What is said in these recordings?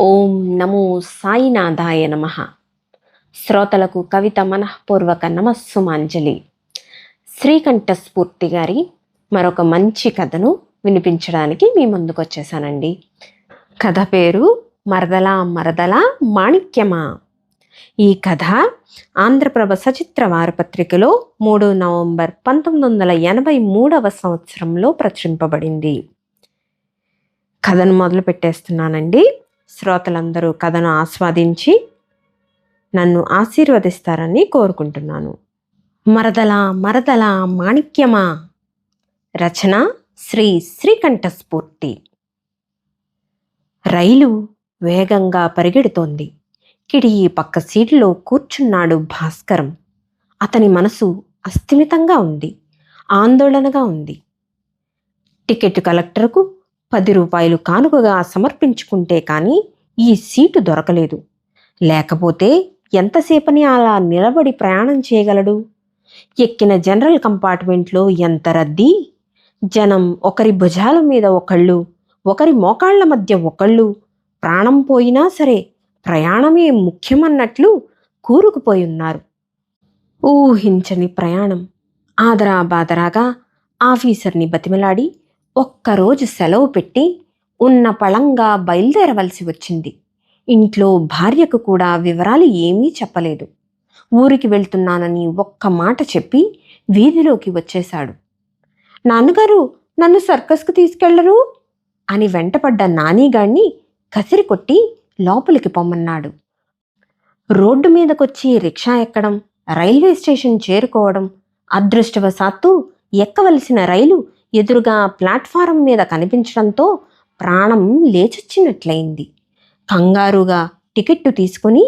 ఓం నమో సాయినాథాయ నమ. శ్రోతలకు కవిత మనఃపూర్వక నమస్సుమాంజలి. శ్రీకంఠ స్ఫూర్తి గారి మరొక మంచి కథను వినిపించడానికి మీ ముందుకు వచ్చేసానండి కథ పేరు మరదలా మరదలా మాణిక్యమా. ఈ కథ ఆంధ్రప్రభ సచిత్ర వారపత్రికలో మూడు నవంబర్ పంతొమ్మిది వందల ఎనభై మూడవ సంవత్సరంలో ప్రచురింపబడింది. కథను మొదలు పెట్టేస్తున్నానండి శ్రోతలందరూ కథను ఆస్వాదించి నన్ను ఆశీర్వదిస్తారని కోరుకుంటున్నాను. మరదల మరదల మాణిక్యమా? రచన శ్రీ శ్రీకంఠస్ఫూర్తి. రైలు వేగంగా పరిగెడుతోంది. కిడియి పక్క సీట్లో కూర్చున్నాడు భాస్కరం. అతని మనసు అస్థిమితంగా ఉంది. ఆందోళనగా ఉంది. టికెట్ కలెక్టర్కు పది రూపాయలు కానుకగా సమర్పించుకుంటే కానీ ఈ సీటు దొరకలేదు. లేకపోతే ఎంతసేపని అలా నిలబడి ప్రయాణం చేయగలడు? ఎక్కిన జనరల్ కంపార్ట్మెంట్లో ఎంత రద్దీ? జనం ఒకరి భుజాల మీద ఒకళ్ళు ఒకరి మోకాళ్ళ మధ్య ఒకళ్ళు. ప్రాణం పోయినా సరే ప్రయాణమే ముఖ్యమన్నట్లు కూరుకుపోయి ఉన్నారు ఊహించని ప్రయాణం. ఆదరా బాదరాగా ఆఫీసర్ని బతిమలాడి ఒక్కరోజు సెలవు పెట్టి ఉన్న పళంగా బయలుదేరవలసి వచ్చింది. ఇంట్లో భార్యకు కూడా వివరాలు ఏమీ చెప్పలేదు. ఊరికి వెళ్తున్నానని ఒక్క మాట చెప్పి వీధిలోకి వచ్చేశాడు. నాన్నగారు నన్ను సర్కస్కు తీసుకెళ్ళరు? అని వెంటపడ్డ నానీగాణ్ణి కసిరి కొట్టి లోపలికి పొమ్మన్నాడు. రోడ్డు మీదకొచ్చి రిక్షా ఎక్కడం రైల్వే స్టేషన్ చేరుకోవడం అదృష్టవశాత్తు ఎక్కవలసిన రైలు ఎదురుగా ప్లాట్ఫారం మీద కనిపించడంతో ప్రాణం లేచొచ్చినట్లయింది. కంగారుగా టికెట్టు తీసుకుని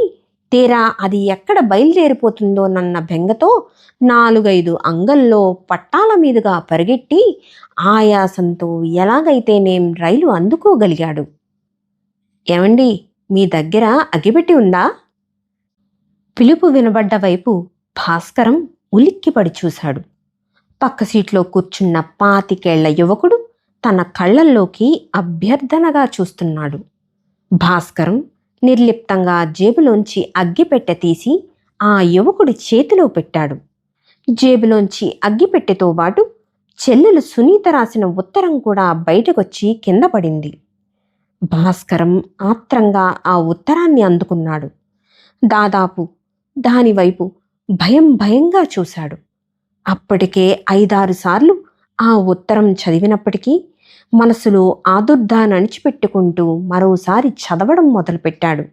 తీరా అది ఎక్కడ బయలుదేరిపోతుందోనన్న బెంగతో నాలుగైదు అంగల్లో పట్టాల మీదుగా పరిగెట్టి ఆయాసంతో ఎలాగైతేనేం రైలు అందుకోగలిగాడు. ఏమండి మీ దగ్గర అగిపెట్టి ఉందా పిలుపు వినబడ్డ వైపు భాస్కరం ఉలిక్కిపడి చూశాడు. పక్క సీట్లో కూర్చున్న పాతికేళ్ళ యువకుడు తన కళ్ళల్లోకి అభ్యర్థనగా చూస్తున్నాడు. భాస్కరం నిర్లిప్తంగా జేబులోంచి అగ్గిపెట్టె తీసి ఆ యువకుడి చేతిలో పెట్టాడు. జేబులోంచి అగ్గిపెట్టెతో పాటు చెల్లెలు సునీత రాసిన ఉత్తరం కూడా బయటకొచ్చి కింద పడింది. భాస్కరం ఆత్రంగా ఆ ఉత్తరాన్ని అందుకున్నాడు. దాదాపు దానివైపు భయం భయంగా చూశాడు. అప్పటికే ఐదారు సార్లు ఆ ఉత్తరం చదివినప్పటికీ మనసులో ఆదుర్దా నడిచిపెట్టుకుంటూ మరోసారి చదవడం మొదలుపెట్టాడు.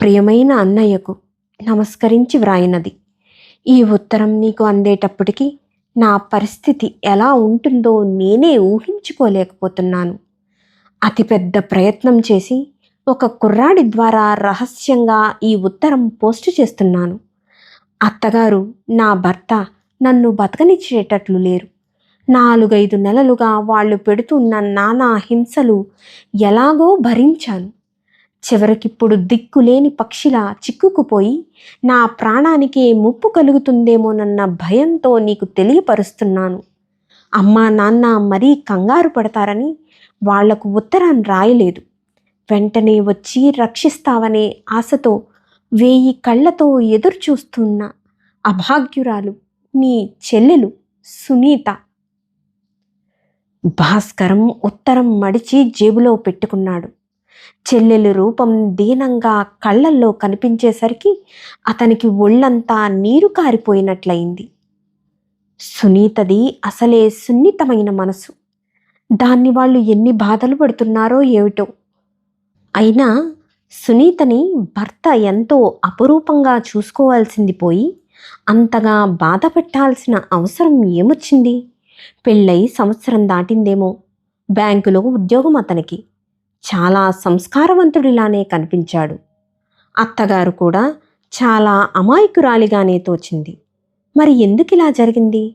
ప్రియమైన అన్నయ్యకు నమస్కరించి వ్రాయినది. ఈ ఉత్తరం నీకు అందేటప్పటికీ నా పరిస్థితి ఎలా ఉంటుందో నేనే ఊహించుకోలేకపోతున్నాను. అతిపెద్ద ప్రయత్నం చేసి ఒక కుర్రాడి ద్వారా రహస్యంగా ఈ ఉత్తరం పోస్టు చేస్తున్నాను. అత్తగారు నా భర్త నన్ను బతకనిచ్చేటట్లు లేరు. నాలుగైదు నెలలుగా వాళ్ళు పెడుతున్న నానా హింసలు ఎలాగో భరించాను. చివరికిప్పుడు దిక్కులేని పక్షిలా చిక్కుకుపోయి నా ప్రాణానికే ముప్పు కలుగుతుందేమోనన్న భయంతో నీకు తెలియపరుస్తున్నాను. అమ్మా నాన్న మరీ కంగారు పడతారని వాళ్ళకు ఉత్తరాన్ని రాయలేదు. వెంటనే వచ్చి రక్షిస్తావనే ఆశతో వేయి కళ్ళతో ఎదురుచూస్తున్న అభాగ్యురాలు నీ చెల్లెలు సునీత. భాస్కరం ఉత్తరం మడిచి జేబులో పెట్టుకున్నాడు. చెల్లెలు రూపం దీనంగా కళ్ళల్లో కనిపించేసరికి అతనికి ఒళ్ళంతా నీరు కారిపోయినట్లయింది. సునీతది అసలే సున్నితమైన మనసు. దాన్ని వాళ్ళు ఎన్ని బాధలు పడుతున్నారో ఏమిటో. అయినా సునీతని భర్త ఎంతో అపురూపంగా చూసుకోవాల్సింది పోయి అంతగా బాధపెట్టాల్సిన అవసరం ఏమొచ్చింది? పెళ్ళై సంవత్సరం దాటిందేమో. బ్యాంకులో ఉద్యోగం అతనికి. చాలా సంస్కారవంతుడిలానే కనిపించాడు. అత్తగారు కూడా చాలా అమాయకురాలిగానే తోచింది. మరి ఎందుకు ఇలా జరిగింది?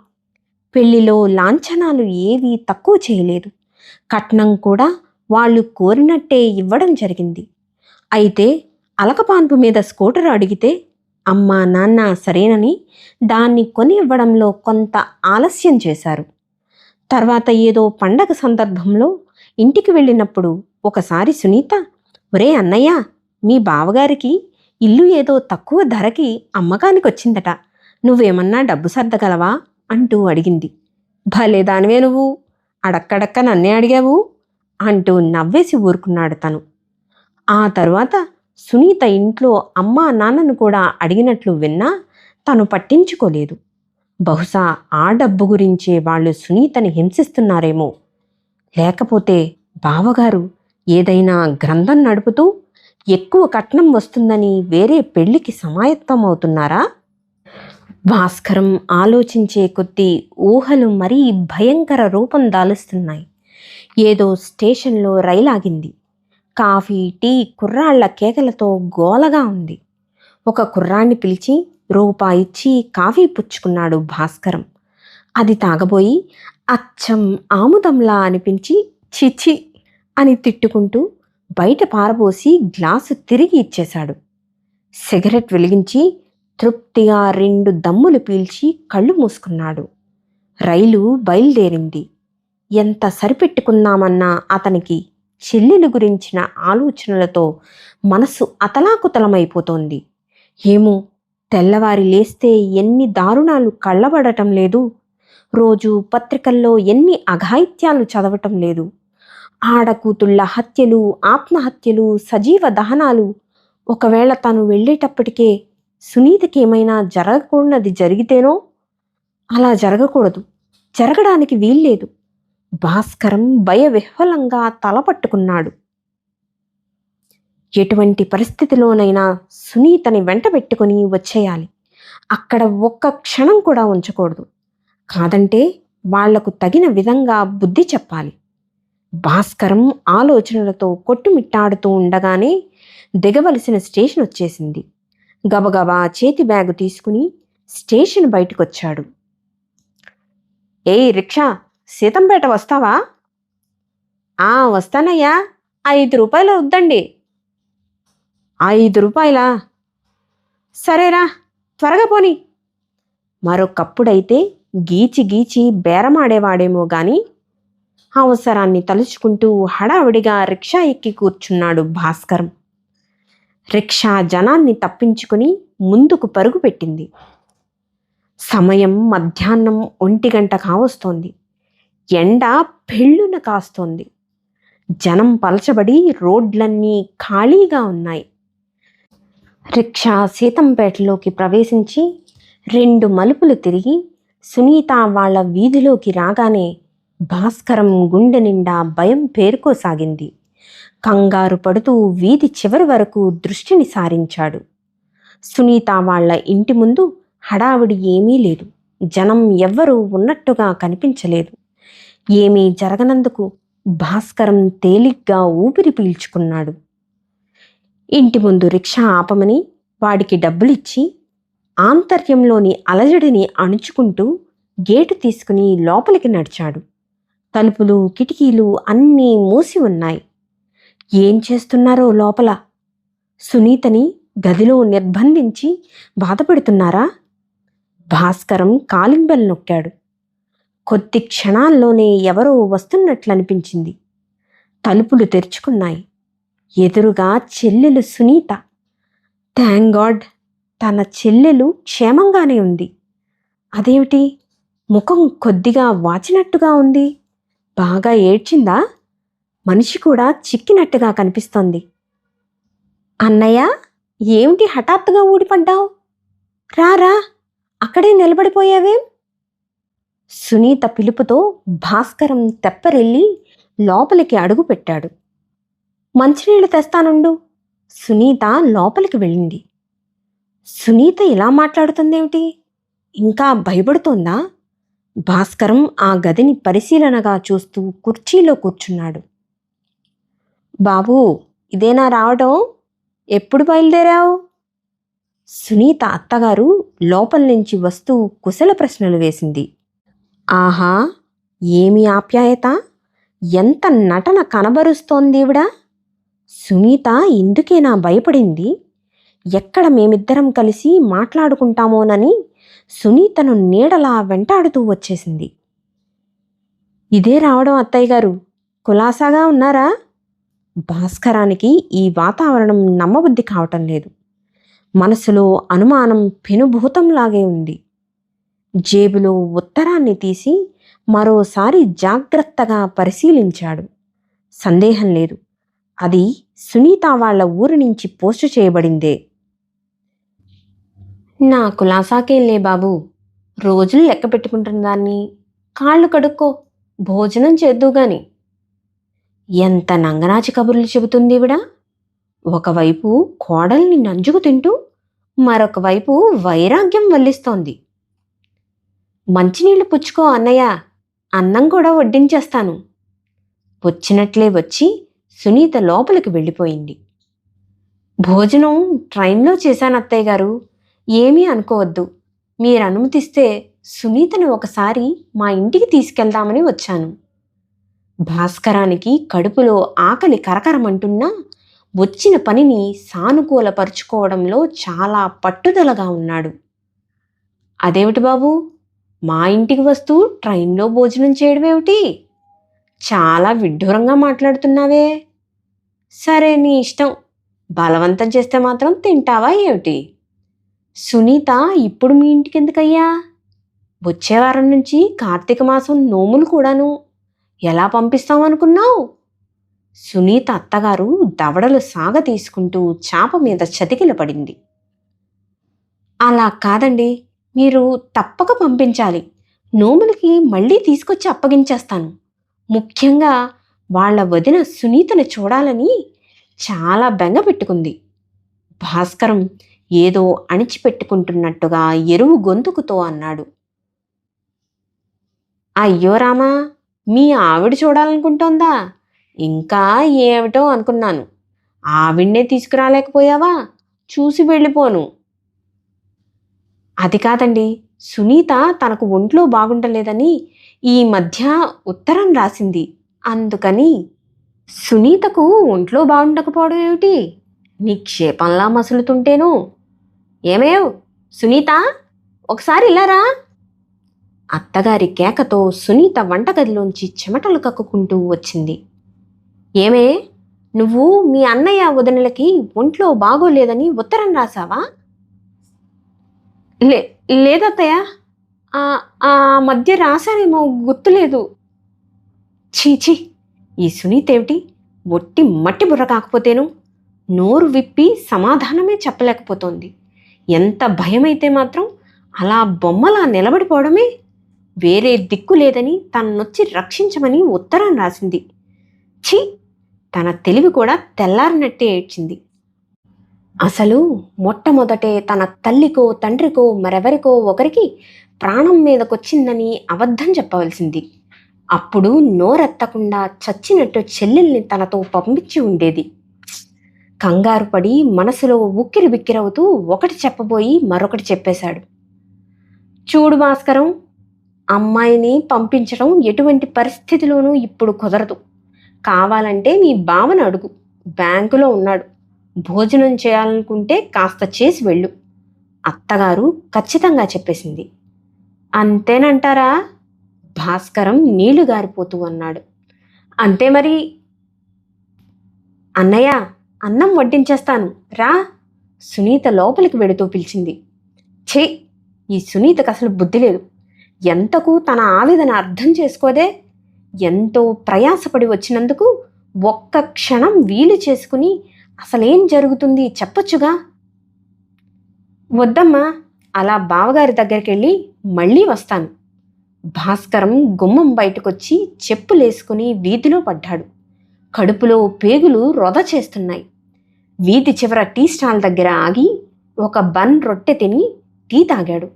పెళ్ళిలో లాంఛనాలు ఏవీ తక్కువ చేయలేదు. కట్నం కూడా వాళ్ళు కోరినట్టే ఇవ్వడం జరిగింది. అయితే అలకపాన్పు మీద స్కూటర్ అడిగితే అమ్మా నాన్న సరేనని దాన్ని కొని ఇవ్వడంలో కొంత ఆలస్యం చేశారు. తర్వాత ఏదో పండగ సందర్భంలో ఇంటికి వెళ్ళినప్పుడు ఒకసారి సునీత ఒరే అన్నయ్య మీ బావగారికి ఇల్లు ఏదో తక్కువ ధరకి అమ్మకానికి వచ్చిందట నువ్వేమన్నా డబ్బు సర్దగలవా? అంటూ అడిగింది. భలే దానివే నువ్వు. అడక్కడక్క నన్నే అడిగావు? అంటూ నవ్వేసి ఊరుకున్నాడు తను. ఆ తర్వాత సునీత ఇంట్లో అమ్మా నాన్నను కూడా అడిగినట్లు విన్నా తను పట్టించుకోలేదు. బహుశా ఆ డబ్బు గురించే వాళ్ళు సునీతని హింసిస్తున్నారేమో. లేకపోతే బావగారు ఏదైనా గ్రంథం నడుపుతూ ఎక్కువ కట్నం వస్తుందని వేరే పెళ్ళికి సమాయత్తం అవుతున్నారా? భాస్కరం ఆలోచించే కొద్దీ ఊహలు మరీ భయంకర రూపం దాలుస్తున్నాయి. ఏదో స్టేషన్లో రైలాగింది. కాఫీ టీ కుర్రాళ్ళ కేకలతో గోలగా ఉంది. ఒక కుర్రాన్ని పిలిచి రూపాయిచ్చి కాఫీ పుచ్చుకున్నాడు భాస్కరం. అది తాగబోయి అచ్చం ఆముదంలా అనిపించి చిచి అని తిట్టుకుంటూ బయట పారబోసి గ్లాసు తిరిగి ఇచ్చేశాడు. సిగరెట్ వెలిగించి తృప్తిగా రెండు దమ్ములు పీల్చి కళ్ళు మూసుకున్నాడు. రైలు బయలుదేరింది. ఎంత సరిపెట్టుకుందామన్నా అతనికి చెల్లెలు గురించిన ఆలోచనలతో మనసు అతలాకుతలమైపోతోంది. ఏమో తెల్లవారి లేస్తే ఎన్ని దారుణాలు కళ్ళబడటం లేదు. రోజు పత్రికల్లో ఎన్ని అఘాయిత్యాలు చదవటం లేదు. ఆడకూతుళ్ళ హత్యలు ఆత్మహత్యలు సజీవ దహనాలు. ఒకవేళ తను వెళ్ళేటప్పటికే సునీతకేమైనా జరగకూడనది జరిగితేనో? అలా జరగకూడదు. జరగడానికి వీల్లేదు. భాస్కరం భయవిహ్వలంగా తలపట్టుకున్నాడు. ఎటువంటి పరిస్థితిలోనైనా సునీతని వెంటబెట్టుకుని వచ్చేయాలి. అక్కడ ఒక్క క్షణం కూడా ఉంచకూడదు. కాదంటే వాళ్ళకు తగిన విధంగా బుద్ధి చెప్పాలి. భాస్కరం ఆలోచనలతో కొట్టుమిట్టాడుతూ ఉండగానే దిగవలసిన స్టేషన్ వచ్చేసింది. గబగబా చేతి బ్యాగు తీసుకుని స్టేషన్ బయటకొచ్చాడు. ఏయ్ రిక్షా సీతంపేట వస్తావా? ఆ వస్తానయ్యా. ఐదు రూపాయలు వద్దండి. ఐదు రూపాయలా? సరేరా త్వరగా పోని. మరొకప్పుడైతే గీచి గీచి బేరమాడేవాడేమో గాని అవసరాన్ని తలుచుకుంటూ హడావిడిగా రిక్షా ఎక్కి కూర్చున్నాడు భాస్కరం. రిక్షా జనాన్ని తప్పించుకుని ముందుకు పరుగు పెట్టింది. సమయం మధ్యాహ్నం ఒంటి గంట కావస్తోంది. ఎండ పెళ్ళున కాస్తోంది. జనం పలచబడి రోడ్లన్నీ ఖాళీగా ఉన్నాయి. రిక్షా సీతంపేటలోకి ప్రవేశించి రెండు మలుపులు తిరిగి సునీత వాళ్ళ వీధిలోకి రాగానే భాస్కరం గుండె నిండా భయం పేరుకోసాగింది. కంగారు పడుతూ వీధి చివరి వరకు దృష్టిని సారించాడు. సునీత వాళ్ళ ఇంటి ముందు హడావిడి ఏమీ లేదు. జనం ఎవ్వరూ ఉన్నట్టుగా కనిపించలేదు. ఏమీ జరగనందుకు భాస్కరం తేలిగ్గా ఊపిరి పీల్చుకున్నాడు. ఇంటి ముందు రిక్షా ఆపమని వాడికి డబ్బులిచ్చి ఆంతర్యంలోని అలజడిని అణుచుకుంటూ గేటు తీసుకుని లోపలికి నడిచాడు. తలుపులు కిటికీలు అన్నీ మూసి ఉన్నాయి. ఏం చేస్తున్నారో లోపల? సునీతని గదిలో నిర్బంధించి బాధపడుతున్నారా? భాస్కరం కాలింగ్ బెల్ నొక్కాడు. కొద్ది క్షణాల్లోనే ఎవరో వస్తున్నట్లనిపించింది. తలుపులు తెరుచుకున్నాయి. ఎదురుగా చెల్లెలు సునీత. థ్యాంక్ గాడ్ తన చెల్లెలు క్షేమంగానే ఉంది. అదేమిటి? ముఖం కొద్దిగా వాచినట్టుగా ఉంది. బాగా ఏడ్చిందా? మనిషి కూడా చిక్కినట్టుగా కనిపిస్తోంది. అన్నయ్య ఏమిటి హఠాత్తుగా ఊడిపడ్డావు? రారా అక్కడే నిలబడిపోయావేం? సునీత పిలుపుతో భాస్కరం తెప్పరెళ్ళి లోపలికి అడుగు పెట్టాడు. మంచినీళ్ళు తెస్తానుండు. సునీత లోపలికి వెళ్ళింది. సునీత ఇలా మాట్లాడుతుందేమిటి? ఇంకా భయపడుతోందా? భాస్కరం ఆ గదిని పరిశీలనగా చూస్తూ కుర్చీలో కూర్చున్నాడు. బాబూ ఇదేనా రావడం ఎప్పుడు బయలుదేరావు? సునీత అత్తగారు లోపల నుంచి వస్తూ కుశల ప్రశ్నలు వేసింది. ఆహా ఏమి ఆప్యాయత? ఎంత నటన కనబరుస్తోందీవిడా సునీత ఇందుకేనా భయపడింది? ఎక్కడ మేమిద్దరం కలిసి మాట్లాడుకుంటామోనని సునీతను నీడలా వెంటాడుతూ వచ్చేసింది. ఇదే రావడం అత్తయ్య గారు. కులాసాగా ఉన్నారా? భాస్కరానికి ఈ వాతావరణం నమ్మబుద్ధి కావటం లేదు. మనసులో అనుమానం పెనుభూతంలాగే ఉంది. జేబులో ఉత్తరాన్ని తీసి మరోసారి జాగ్రత్తగా పరిశీలించాడు. సందేహం లేదు. అది సునీత వాళ్ళ ఊరి నుంచి పోస్టు చేయబడిందే. నా కులాసాకేంలే బాబు. రోజులు లెక్క పెట్టుకుంటున్న దాన్ని. కాళ్ళు కడుక్కో. భోజనం చేద్దు గాని. ఎంత నంగనాచి కబుర్లు చెబుతుంది విడా. ఒకవైపు కోడల్ని నంజుకు తింటూ మరొక వైపు వైరాగ్యం వల్లిస్తోంది. మంచినీళ్ళు పుచ్చుకో అన్నయ్య అన్నం కూడా వడ్డించేస్తాను. వచ్చినట్లే వచ్చి సునీత లోపలికి వెళ్ళిపోయింది. భోజనం ట్రైన్లో చేశాను అత్తయ్య గారు. ఏమీ అనుకోవద్దు. మీరు అనుమతిస్తే సునీతను ఒకసారి మా ఇంటికి తీసుకెళ్దామని వచ్చాను. భాస్కరానికి కడుపులో ఆకలి కరకరమంటున్నా వచ్చిన పనిని సానుకూలపరుచుకోవడంలో చాలా పట్టుదలగా ఉన్నాడు. అదేమిటి బాబు? మా ఇంటికి వస్తూ ట్రైన్లో భోజనం చేయడమేమిటి చాలా విడ్డూరంగా మాట్లాడుతున్నావే. సరే నీ ఇష్టం. బలవంతం చేస్తే మాత్రం తింటావా ఏమిటి? సునీత ఇప్పుడు మీ ఇంటికి ఎందుకయ్యా? వచ్చే వారం నుంచి కార్తీక మాసం నోములు కూడాను. ఎలా పంపిస్తామనుకున్నావు? సునీత అత్తగారు దవడలు సాగ తీసుకుంటూ చాప మీద చతికిల పడింది అలా కాదండి. మీరు తప్పక పంపించాలి. నోములకి మళ్ళీ తీసుకొచ్చి అప్పగించేస్తాను. ముఖ్యంగా వాళ్ళ వదిన సునీతను చూడాలని చాలా బెంగ పెట్టుకుంది. భాస్కరం ఏదో అణిచిపెట్టుకుంటున్నట్టుగా ఎరువు గొంతుకుతో అన్నాడు. అయ్యో రామా మీ ఆవిడ చూడాలనుకుంటోందా? ఇంకా ఏమిటో అనుకున్నాను. ఆవిడ్నే తీసుకురాలేకపోయావా? చూసి వెళ్ళిపోను. అది కాదండి. సునీత తనకు ఒంట్లో బాగుండలేదని ఈ మధ్య ఉత్తరం రాసింది. అందుకని సునీతకు ఒంట్లో బాగుండకపోవడం ఏమిటి? నిక్షేపంలా మసులుతుంటేను. ఏమేవ్? సునీత ఒకసారి ఇలారా అత్తగారి కేకతో సునీత వంటగదిలోంచి చెమటలు కక్కుకుంటూ వచ్చింది. ఏమే? నువ్వు మీ అన్నయ్య వదినలకి ఒంట్లో బాగోలేదని ఉత్తరం రాసావా? లే లేదత్తయ్య. ఆ మధ్య రాశానేమో గుర్తులేదు. చీచి ఈ సునీతేమిటి ఒట్టి మట్టి బుర్ర కాకపోతేను నోరు విప్పి సమాధానమే చెప్పలేకపోతోంది. ఎంత భయమైతే మాత్రం అలా బొమ్మలా నిలబడిపోవడమే వేరే దిక్కు లేదని తన్నొచ్చి రక్షించమని ఉత్తరం రాసింది. ఛీ తన తెలివి కూడా తెల్లారినట్టే ఏడ్చింది. అసలు మొట్టమొదటే తన తల్లికో తండ్రికో మరెవరికో ఒకరికి ప్రాణం మీదకొచ్చిందని అబద్ధం చెప్పవలసింది. అప్పుడు నోరెత్తకుండా చచ్చినట్టు చెల్లెల్ని తనతో పంపించి ఉండేది. కంగారు పడి మనసులో ఉక్కిరి బిక్కిరవుతూ ఒకటి చెప్పబోయి మరొకటి చెప్పేశాడు. చూడు భాస్కరం అమ్మాయిని పంపించడం ఎటువంటి పరిస్థితిలోనూ ఇప్పుడు కుదరదు. కావాలంటే మీ బావను అడుగు. బ్యాంకులో ఉన్నాడు. భోజనం చేయాలనుకుంటే కాస్త చేసి వెళ్ళు. అత్తగారు ఖచ్చితంగా చెప్పేసింది. అంతేనంటారా? భాస్కరం నీళ్ళు గారిపోతూ అన్నాడు. అంతే మరి. అన్నయ్య అన్నం వడ్డించేస్తాను. రా. సునీత లోపలికి వెడుతూ పిలిచింది. ఛే! ఈ సునీతకు అసలు బుద్ధి లేదు. ఎంతకు తన ఆవేదన అర్థం చేసుకోదే? ఎంతో ప్రయాసపడి వచ్చినందుకు ఒక్క క్షణం వీలు చేసుకుని అసలేం జరుగుతుంది? చెప్పొచ్చుగా? వద్దమ్మా అలా బావగారి దగ్గరికి వెళ్ళి మళ్ళీ వస్తాను. భాస్కరం గుమ్మం బయటకొచ్చి చెప్పులేసుకుని వీధిలో పడ్డాడు. కడుపులో పేగులు రొద చేస్తున్నాయి. వీధి చివర టీ స్టాల్ దగ్గర ఆగి ఒక బన్ రొట్టె తిని టీ తాగాడు.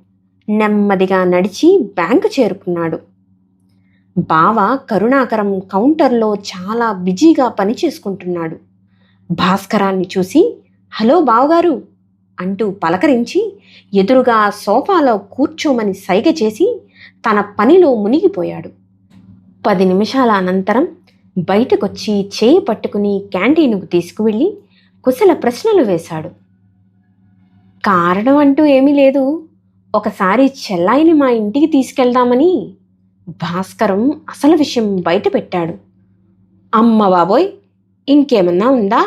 నెమ్మదిగా నడిచి బ్యాంకు చేరుకున్నాడు. బావ కరుణాకరం కౌంటర్లో చాలా బిజీగా పని చేసుకుంటున్నాడు. భాస్కరాన్ని చూసి హలో బావగారు అంటూ పలకరించి ఎదురుగా సోఫాలో కూర్చోమని సైగ చేసి తన పనిలో మునిగిపోయాడు. పది నిమిషాల అనంతరం బయటకొచ్చి చేయి పట్టుకుని క్యాంటీన్కు తీసుకువెళ్ళి కుశల ప్రశ్నలు వేశాడు. కారణం అంటూ ఏమీ లేదు. ఒకసారి చెల్లాయిని మా ఇంటికి తీసుకెళ్దామని భాస్కరం అసలు విషయం బయట పెట్టాడు అమ్మ బాబోయ్! ఇంకేమన్నా ఉందా?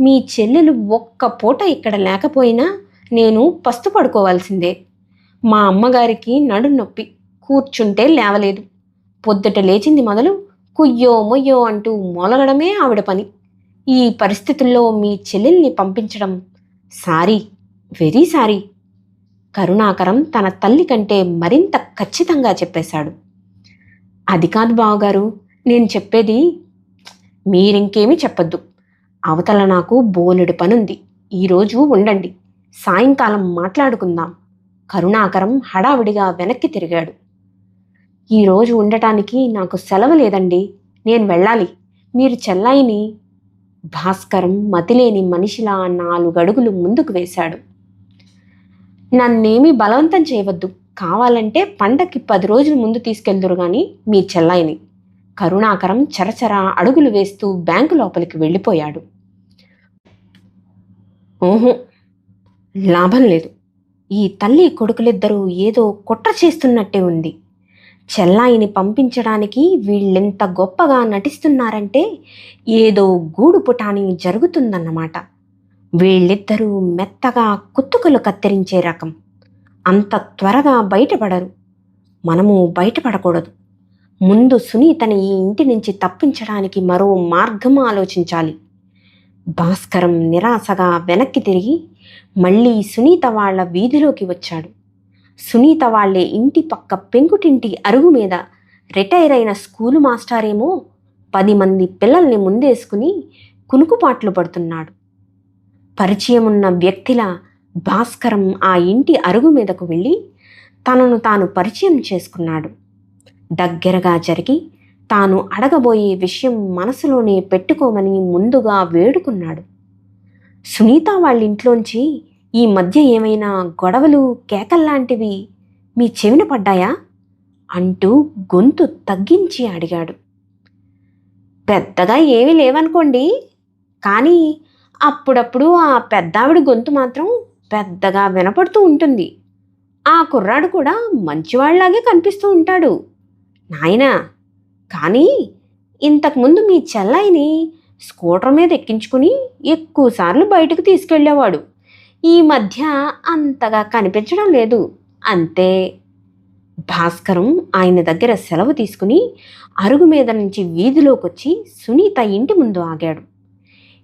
మీ చెల్లెలు ఒక్క పూట ఇక్కడ లేకపోయినా నేను పస్తు పడుకోవాల్సిందే. మా అమ్మగారికి నడు నొప్పి. కూర్చుంటే లేవలేదు. పొద్దుట లేచింది మొదలు కుయ్యో మొయ్యో అంటూ మొలగడమే ఆవిడ పని. ఈ పరిస్థితుల్లో మీ చెల్లెల్ని పంపించడం సారీ వెరీ సారీ. కరుణాకరం తన తల్లి కంటే మరింత ఖచ్చితంగా చెప్పేశాడు. అది కాదు బావగారు నేను చెప్పేది మీరింకేమీ చెప్పొద్దు. అవతల నాకు బోలెడు పనుంది ఈరోజు ఉండండి. సాయంకాలం మాట్లాడుకుందాం. కరుణాకరం హడావిడిగా వెనక్కి తిరిగాడు. ఈరోజు ఉండటానికి నాకు సెలవు లేదండి. నేను వెళ్ళాలి. మీరు చెల్లాయిని భాస్కరం మతిలేని మనిషిలా నాలుగడుగులు ముందుకు వేశాడు. నన్నేమీ బలవంతం చేయవద్దు. కావాలంటే పండక్కి పది రోజుల ముందు తీసుకెళ్దురు కానీ మీ చెల్లాయిని. కరుణాకరం చరచరా అడుగులు వేస్తూ బ్యాంకు లోపలికి వెళ్ళిపోయాడు. ఓహో. లాభం లేదు. ఈ తల్లి కొడుకులిద్దరూ ఏదో కుట్ర చేస్తున్నట్టే ఉంది. చెల్లాయిని పంపించడానికి వీళ్ళెంత గొప్పగా నటిస్తున్నారంటే ఏదో గూడు పుటాని జరుగుతుందన్నమాట. వీళ్ళిద్దరూ మెత్తగా కుత్తుకలు కత్తిరించే రకం. అంత త్వరగా బయటపడరు. మనము బయటపడకూడదు. ముందు సునీతని ఈ ఇంటి నుంచి తప్పించడానికి మరో మార్గం ఆలోచించాలి. భాస్కరం నిరాశగా వెనక్కి తిరిగి మళ్ళీ సునీత వాళ్ళ వీధిలోకి వచ్చాడు. సునీత వాళ్ళే ఇంటి పక్క పెంకుటింటి అరుగు మీద రిటైర్ అయిన స్కూలు మాస్టారేమో పది మంది పిల్లల్ని ముందేసుకుని కునుకుపాట్లు పడుతున్నాడు. పరిచయం ఉన్న వ్యక్తిలా భాస్కరం ఆ ఇంటి అరుగు మీదకు వెళ్ళి తనను తాను పరిచయం చేసుకున్నాడు. దగ్గరగా జరిగి తాను అడగబోయే విషయం మనసులోనే పెట్టుకోమని ముందుగా వేడుకున్నాడు. సునీత వాళ్ళ ఇంట్లోంచి ఈ మధ్య ఏమైనా గొడవలు కేకల్లాంటివి మీ చెవిన పడ్డాయా? అంటూ గొంతు తగ్గించి అడిగాడు. పెద్దగా ఏమీ లేవనుకోండి కానీ అప్పుడప్పుడు ఆ పెద్దావిడ గొంతు మాత్రం పెద్దగా వినపడుతూ ఉంటుంది. ఆ కుర్రాడు కూడా మంచివాళ్ళాగే కనిపిస్తూ ఉంటాడు. నాయనా కానీ ఇంతకుముందు మీ చెల్లాయిని స్కూటర్ మీద ఎక్కించుకుని ఎక్కువసార్లు బయటకు తీసుకెళ్ళేవాడు. ఈ మధ్య అంతగా కనిపించడం లేదు. అంతే. భాస్కరం ఆయన దగ్గర సెలవు తీసుకుని అరుగు మీద నుంచి వీధిలోకి వచ్చి సునీత ఇంటి ముందు ఆగాడు.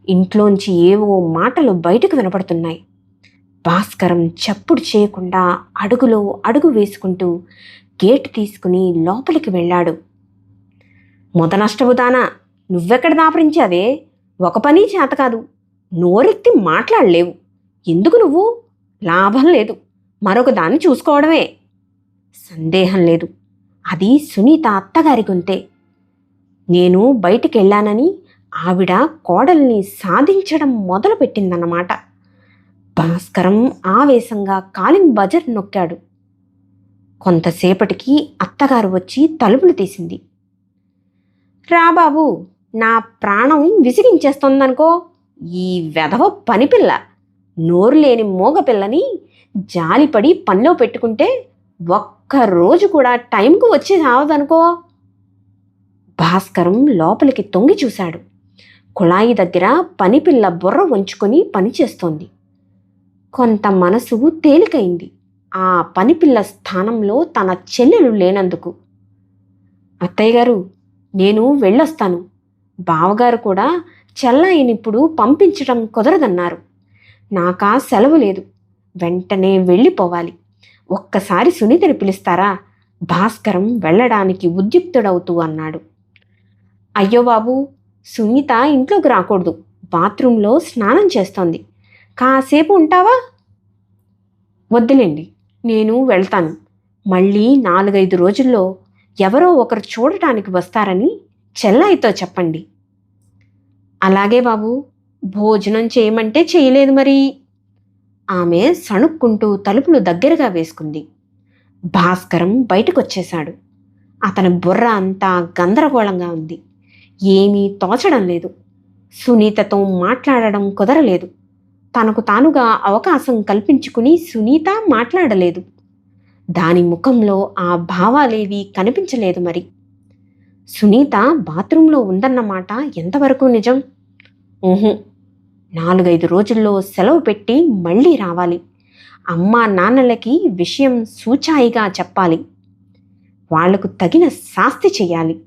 ఇంట్లోంచి ఏవో మాటలు బయటకు వినపడుతున్నాయి. భాస్కరం చప్పుడు చేయకుండా అడుగులో అడుగు వేసుకుంటూ గేటు తీసుకుని లోపలికి వెళ్ళాడు. మొద నష్టపోతానా నువ్వెక్కడ దాపరించావే? ఒక పని చేత కాదు. నోరెత్తి మాట్లాడలేవు. ఎందుకు నువ్వు? లాభం లేదు. మరొక దాన్ని చూసుకోవడమే. సందేహం లేదు. అది సునీత అత్తగారి గొంతే. నేను బయటికి వెళ్ళానని ఆవిడ కోడల్ని సాధించడం మొదలుపెట్టిందన్నమాట. భాస్కరం ఆవేశంగా కాలింగ్ బజర్ నొక్కాడు. కొంతసేపటికి అత్తగారు వచ్చి తలుపులు తీసింది. రా బాబు నా ప్రాణం విసిగించేస్తోందనుకో ఈ వెధవ పనిపిల్ల నోరు లేని మూగపిల్లని జాలిపడి పనిలో పెట్టుకుంటే ఒక్క రోజు కూడా టైంకు వచ్చి రావదనుకో. భాస్కరం లోపలికి తొంగి చూశాడు. కుళాయి దగ్గర పనిపిల్ల బుర్ర వంచుకొని పనిచేస్తోంది. కొంత మనసు తేలికైంది. ఆ పనిపిల్ల స్థానంలో తన చెల్లెలు లేనందుకు. అత్తయ్య గారు నేను వెళ్ళొస్తాను. బావగారు కూడా చెల్లాయినిప్పుడు పంపించటం కుదరదన్నారు. నాకా సెలవు లేదు. వెంటనే వెళ్ళిపోవాలి. ఒక్కసారి సునీతని పిలుస్తారా? భాస్కరం వెళ్ళడానికి ఉద్యుక్తుడవుతూ అన్నాడు. అయ్యో బాబు సునీత ఇంట్లోకి రాకూడదు. బాత్రూంలో స్నానం చేస్తోంది. కాసేపు ఉంటావా? వద్దులేండి నేను వెళ్తాను. మళ్ళీ నాలుగైదు రోజుల్లో ఎవరో ఒకరు చూడటానికి వస్తారని చెల్లాయితో చెప్పండి. అలాగే బాబు భోజనం చేయమంటే చేయలేదు మరి. ఆమె సణుక్కుంటూ తలుపులు దగ్గరగా వేసుకుంది. భాస్కరం బయటకొచ్చేశాడు. అతని బుర్ర అంతా గందరగోళంగా ఉంది. ఏమీ తోచడం లేదు. సునీతతో మాట్లాడడం కుదరలేదు. తనకు తానుగా అవకాశం కల్పించుకుని సునీత మాట్లాడలేదు. దాని ముఖంలో ఆ భావాలేవి కనిపించలేదు మరి. సునీత బాత్రూంలో ఉందన్నమాట ఎంతవరకు నిజం? ఊహు. నాలుగైదు రోజుల్లో సెలవు పెట్టి మళ్ళీ రావాలి. అమ్మా నాన్నలకి విషయం సూచాయిగా చెప్పాలి. వాళ్ళకు తగిన శాస్తి చేయాలి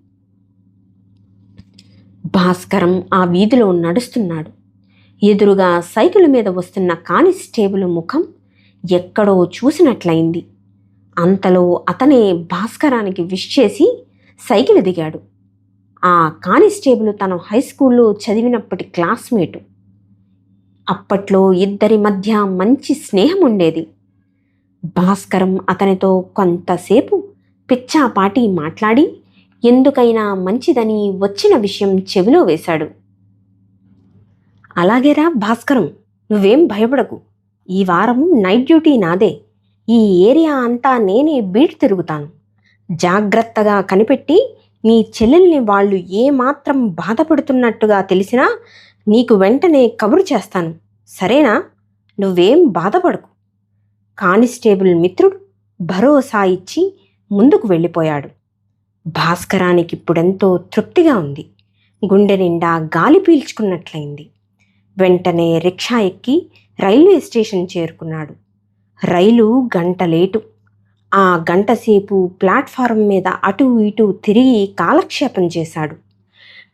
భాస్కరం ఆ వీధిలో నడుస్తున్నాడు. ఎదురుగా సైకిల్ మీద వస్తున్న కానిస్టేబుల్ ముఖం ఎక్కడో చూసినట్లయింది. అంతలో అతనే భాస్కరానికి విష్ చేసి సైకిల్ దిగాడు. ఆ కానిస్టేబుల్ తన హై స్కూల్లో చదివినప్పటి క్లాస్మేటు. అప్పట్లో ఇద్దరి మధ్య మంచి స్నేహం ఉండేది. భాస్కరం అతనితో కొంతసేపు పిచ్చాపాటి మాట్లాడి ఎందుకైనా మంచిదని వచ్చిన విషయం చెవిలో వేశాడు. అలాగేరా భాస్కరం నువ్వేం భయపడకు. ఈ వారం నైట్ డ్యూటీ నాదే. ఈ ఏరియా అంతా నేనే బీట్ తిరుగుతాను. జాగ్రత్తగా కనిపెట్టి నీ చెల్లెల్ని వాళ్ళు ఏమాత్రం బాధపడుతున్నట్టుగా తెలిసినా నీకు వెంటనే కబురు చేస్తాను. సరేనా? నువ్వేం బాధపడకు. కానిస్టేబుల్ మిత్రుడు భరోసా ఇచ్చి ముందుకు వెళ్ళిపోయాడు. భాస్కరానికి ఇప్పుడెంతో తృప్తిగా ఉంది. గుండె నిండా గాలి పీల్చుకున్నట్లయింది. వెంటనే రిక్షా ఎక్కి రైల్వే స్టేషన్ చేరుకున్నాడు. రైలు గంట లేటు. ఆ గంటసేపు ప్లాట్ఫారం మీద అటు ఇటు తిరిగి కాలక్షేపం చేశాడు.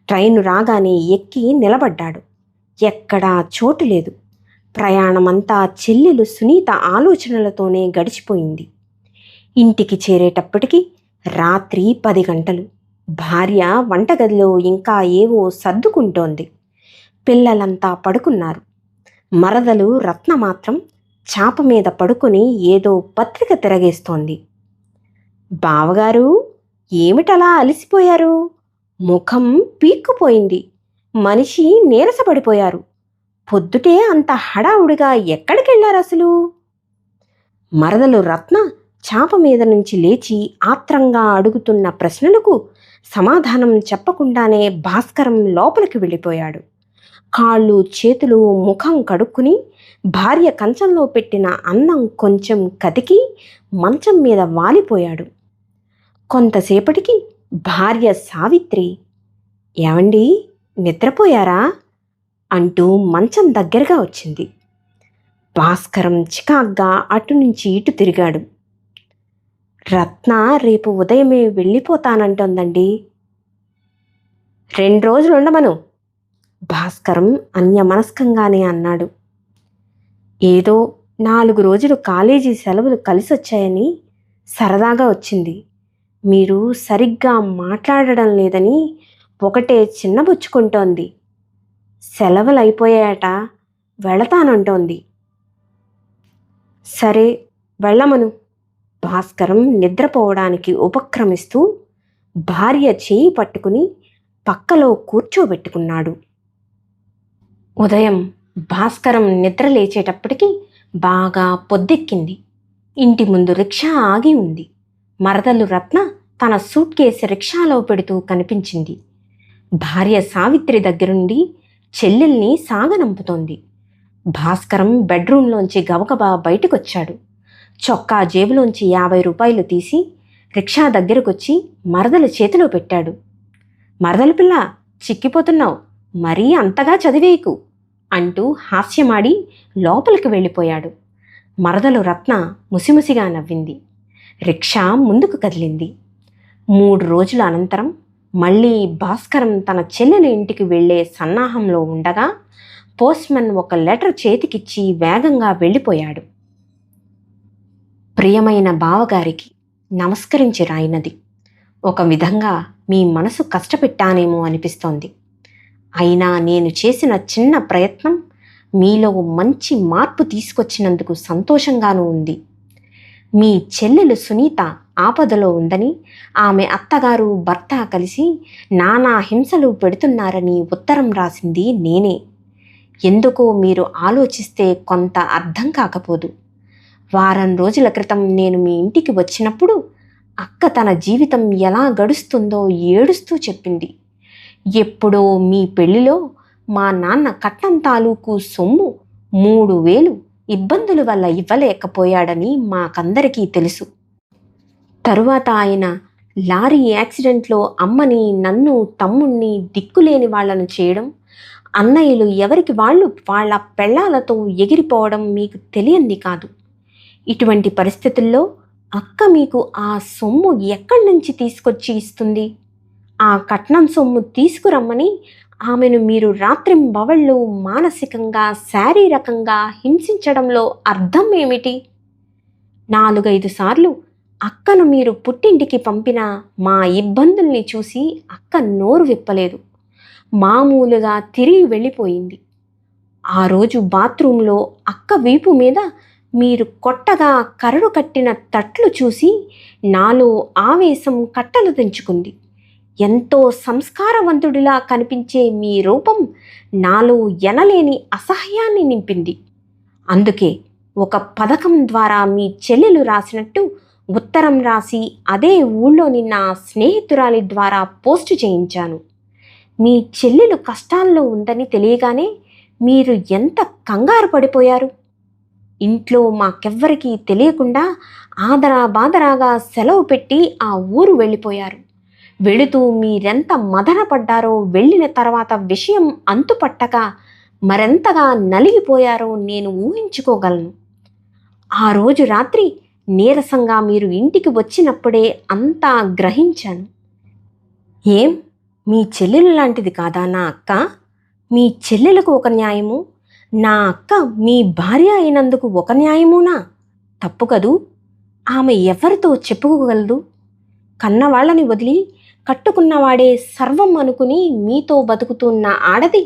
ట్రైను రాగానే ఎక్కి నిలబడ్డాడు. ఎక్కడా చోటు లేదు. ప్రయాణమంతా చెల్లెలు సునీత ఆలోచనలతోనే గడిచిపోయింది. ఇంటికి చేరేటప్పటికి రాత్రి పది గంటలు. భార్య వంటగదిలో ఇంకా ఏవో సర్దుకుంటోంది. పిల్లలంతా పడుకున్నారు. మరదలు రత్న మాత్రం చాప మీద పడుకుని ఏదో పత్రిక తిరగేస్తోంది. బావగారు ఏమిటలా అలసిపోయారు? ముఖం పీక్కుపోయింది. మనిషి నీరసపడిపోయారు. పొద్దుటే అంత హడావుడిగా ఎక్కడికెళ్ళారు అసలు? మరదలు రత్న చాప మీద నుంచి లేచి ఆత్రంగా అడుగుతున్న ప్రశ్నలకు సమాధానం చెప్పకుండానే భాస్కరం లోపలికి వెళ్ళిపోయాడు. కాళ్ళు చేతులు ముఖం కడుక్కుని భార్య కంచంలో పెట్టిన అన్నం కొంచెం కతికి మంచం మీద వాలిపోయాడు. కొంతసేపటికి భార్య సావిత్రి ఏమండి నిద్రపోయారా? అంటూ మంచం దగ్గరగా వచ్చింది. భాస్కరం చికాగ్గా అటు నుంచి ఇటు తిరిగాడు. రత్న రేపు ఉదయమే వెళ్ళిపోతానంటోందండి. రెండు రోజులు ఉండమను భాస్కరం అన్యమనస్కంగానే అన్నాడు. ఏదో నాలుగు రోజులు కాలేజీ సెలవులు కలిసొచ్చాయని సరదాగా వచ్చింది. మీరు సరిగ్గా మాట్లాడడం లేదని ఒకటే చిన్నబుచ్చుకుంటోంది సెలవులు అయిపోయాయట వెళతానంటోంది. సరే వెళ్ళమను. భాస్కరం నిద్రపోవడానికి ఉపక్రమిస్తూ భార్య చేయి పట్టుకుని పక్కలో కూర్చోబెట్టుకున్నాడు. ఉదయం భాస్కరం నిద్ర లేచేటప్పటికి బాగా పొద్దెక్కింది. ఇంటి ముందు రిక్షా ఆగి ఉంది. మరదలు రత్న తన సూట్ కేసు రిక్షాలో పెడుతూ కనిపించింది. భార్య సావిత్రి దగ్గరుండి చెల్లెల్ని సాగనంపుతోంది. భాస్కరం బెడ్రూంలోంచి గబగబా బయటకొచ్చాడు. చొక్కా జేబులోంచి యాభై రూపాయలు తీసి రిక్షా దగ్గరకొచ్చి మరదల చేతిలో పెట్టాడు. మరదల పిల్ల చిక్కిపోతున్నావు. మరీ అంతగా చదివేయకు. అంటూ హాస్యమాడి లోపలికి వెళ్ళిపోయాడు. మరదలు రత్న ముసిముసిగా నవ్వింది. రిక్షా ముందుకు కదిలింది. మూడు రోజుల అనంతరం మళ్ళీ భాస్కరం తన చెల్లెల ఇంటికి వెళ్ళే సన్నాహంలో ఉండగా పోస్ట్మెన్ ఒక లెటర్ చేతికిచ్చి వేగంగా వెళ్ళిపోయాడు. ప్రియమైన బావగారికి నమస్కరించి రాయినది. ఒక విధంగా మీ మనసు కష్టపెట్టానేమో అనిపిస్తోంది. అయినా నేను చేసిన చిన్న ప్రయత్నం మీలో మంచి మార్పు తీసుకొచ్చినందుకు సంతోషంగానూ ఉంది. మీ చెల్లెలు సునీత ఆపదలో ఉందని ఆమె అత్తగారు భర్త కలిసి నానా హింసలు పెడుతున్నారని ఉత్తరం రాసింది నేనే. ఎందుకో మీరు ఆలోచిస్తే కొంత అర్థం కాకపోదు. వారం రోజుల క్రితం నేను మీ ఇంటికి వచ్చినప్పుడు అక్క తన జీవితం ఎలా గడుస్తుందో ఏడుస్తూ చెప్పింది. ఎప్పుడో మీ పెళ్ళిలో మా నాన్న కట్నం తాలూకు సొమ్ము మూడు వేలు ఇబ్బందుల వల్ల ఇవ్వలేకపోయాడని మాకందరికీ తెలుసు. తరువాత ఆయన లారీ యాక్సిడెంట్లో అమ్మని నన్ను తమ్ముణ్ణి దిక్కులేని వాళ్ళను చేయడం అన్నయ్యలు ఎవరికి వాళ్ళు వాళ్ళ పెళ్ళాలతో ఎగిరిపోవడం మీకు తెలియంది కాదు. ఇటువంటి పరిస్థితుల్లో అక్క మీకు ఆ సొమ్ము ఎక్కడి నుంచి తీసుకొచ్చి ఇస్తుంది? ఆ కట్నం సొమ్ము తీసుకురమ్మని ఆమెను మీరు రాత్రింబవళ్ళు మానసికంగా శారీరకంగా హింసించడంలో అర్థం ఏమిటి? నాలుగైదు సార్లు అక్కను మీరు పుట్టింటికి పంపిన మా ఇబ్బందుల్ని చూసి అక్క నోరు విప్పలేదు. మామూలుగా తిరిగి వెళ్ళిపోయింది. ఆ రోజు బాత్రూంలో అక్క వీపు మీద మీరు కొట్టగా కరడు కట్టిన తట్లు చూసి నాలో ఆవేశం కట్టలు తెంచుకుంది. ఎంతో సంస్కారవంతుడిలా కనిపించే మీ రూపం నాలో ఎనలేని అసహ్యాన్ని నింపింది. అందుకే ఒక పథకం ద్వారా మీ చెల్లెలు రాసినట్టు ఉత్తరం రాసి అదే ఊళ్ళోని నా స్నేహితురాలి ద్వారా పోస్టు చేయించాను. మీ చెల్లెలు కష్టాల్లో ఉందని తెలియగానే మీరు ఎంత కంగారు పడిపోయారు? ఇంట్లో మాకెవ్వరికీ తెలియకుండా ఆదరా బాదరాగా సెలవు పెట్టి ఆ ఊరు వెళ్ళిపోయారు. వెళుతూ మీరెంత మదనపడ్డారో వెళ్ళిన తర్వాత విషయం అంతుపట్టక మరెంతగా నలిగిపోయారో నేను ఊహించుకోగలను. ఆ రోజు రాత్రి నీరసంగా మీరు ఇంటికి వచ్చినప్పుడే అంతా గ్రహించాను. ఏం? మీ చెల్లెలు లాంటిది కాదా నా అక్క? మీ చెల్లెలకు ఒక న్యాయము? నా అక్క మీ భార్య అయినందుకు ఒక న్యాయమునా? తప్పు కదూ? ఆమె ఎవరితో చెప్పుకోగలదు? కన్నవాళ్ళని వదిలి కట్టుకున్నవాడే సర్వం అనుకుని మీతో బతుకుతున్న ఆడది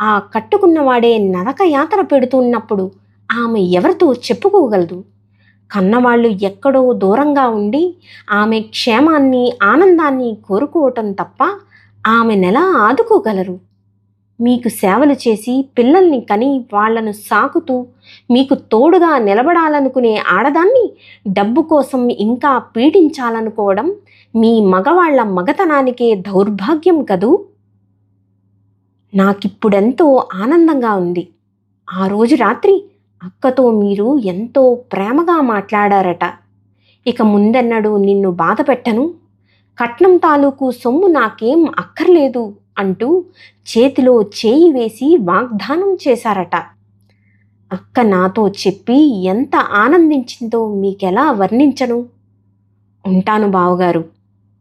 ఆ కట్టుకున్నవాడే నరక యాతన పెడుతున్నప్పుడు ఆమె ఎవరితో చెప్పుకోగలదు? కన్నవాళ్ళు ఎక్కడో దూరంగా ఉండి ఆమె క్షేమాన్ని ఆనందాన్ని కోరుకోవటం తప్ప ఆమెనెలా ఆదుకోగలరు. మీకు సేవలు చేసి పిల్లల్ని కని వాళ్ళను సాకుతూ మీకు తోడుగా నిలబడాలనుకునే ఆడదాన్ని డబ్బు కోసం ఇంకా పీడించాలనుకోవడం మీ మగవాళ్ళ మగతనానికే దౌర్భాగ్యం కదూ? నాకిప్పుడెంతో ఆనందంగా ఉంది. ఆ రోజు రాత్రి అక్కతో మీరు ఎంతో ప్రేమగా మాట్లాడారట. ఇక ముందెన్నడు నిన్ను బాధ పెట్టను కట్నం తాలూకు సొమ్ము నాకేం అక్కర్లేదు. అంటూ చేతిలో చేయి వేసి వాగ్దానం చేశారట. అక్క నాతో చెప్పి ఎంత ఆనందించిందో మీకెలా వర్ణించను? ఉంటాను బావగారు.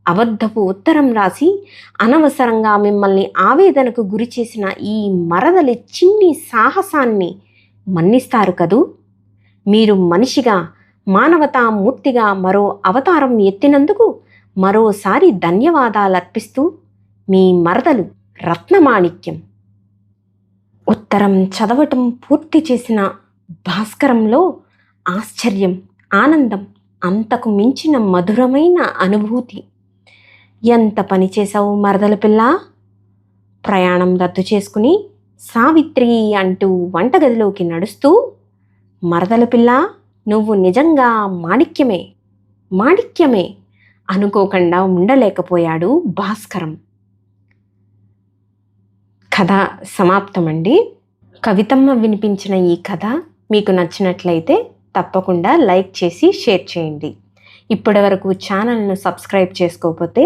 అబద్ధపు ఉత్తరం రాసి అనవసరంగా మిమ్మల్ని ఆవేదనకు గురి చేసిన ఈ మరదలి చిన్ని సాహసాన్ని మన్నిస్తారు కదూ? మీరు మనిషిగా మానవతామూర్తిగా మరో అవతారం ఎత్తినందుకు మరోసారి ధన్యవాదాలర్పిస్తూ మీ మరదలు రత్నమాణిక్యం. ఉత్తరం చదవటం పూర్తి చేసిన భాస్కరంలో ఆశ్చర్యం ఆనందం అంతకు మించిన మధురమైన అనుభూతి. ఎంత పని చేశావు మరదల పిల్ల? ప్రయాణం రద్దు చేసుకుని సావిత్రి అంటూ వంటగదిలోకి నడుస్తూ మరదల పిల్ల నువ్వు నిజంగా మాణిక్యమే మాణిక్యమే అనుకోకుండా ఉండలేకపోయాడు భాస్కరం. కథ సమాప్తమండి. కవితమ్మ వినిపించిన ఈ కథ మీకు నచ్చినట్లయితే తప్పకుండా లైక్ చేసి షేర్ చేయండి. ఇప్పటి వరకు ఛానల్ను సబ్స్క్రైబ్ చేసుకోకపోతే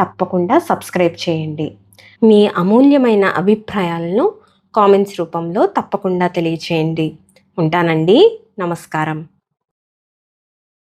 తప్పకుండా సబ్స్క్రైబ్ చేయండి. మీ అమూల్యమైన అభిప్రాయాలను కామెంట్స్ రూపంలో తప్పకుండా తెలియచేయండి. ఉంటానండి. నమస్కారం.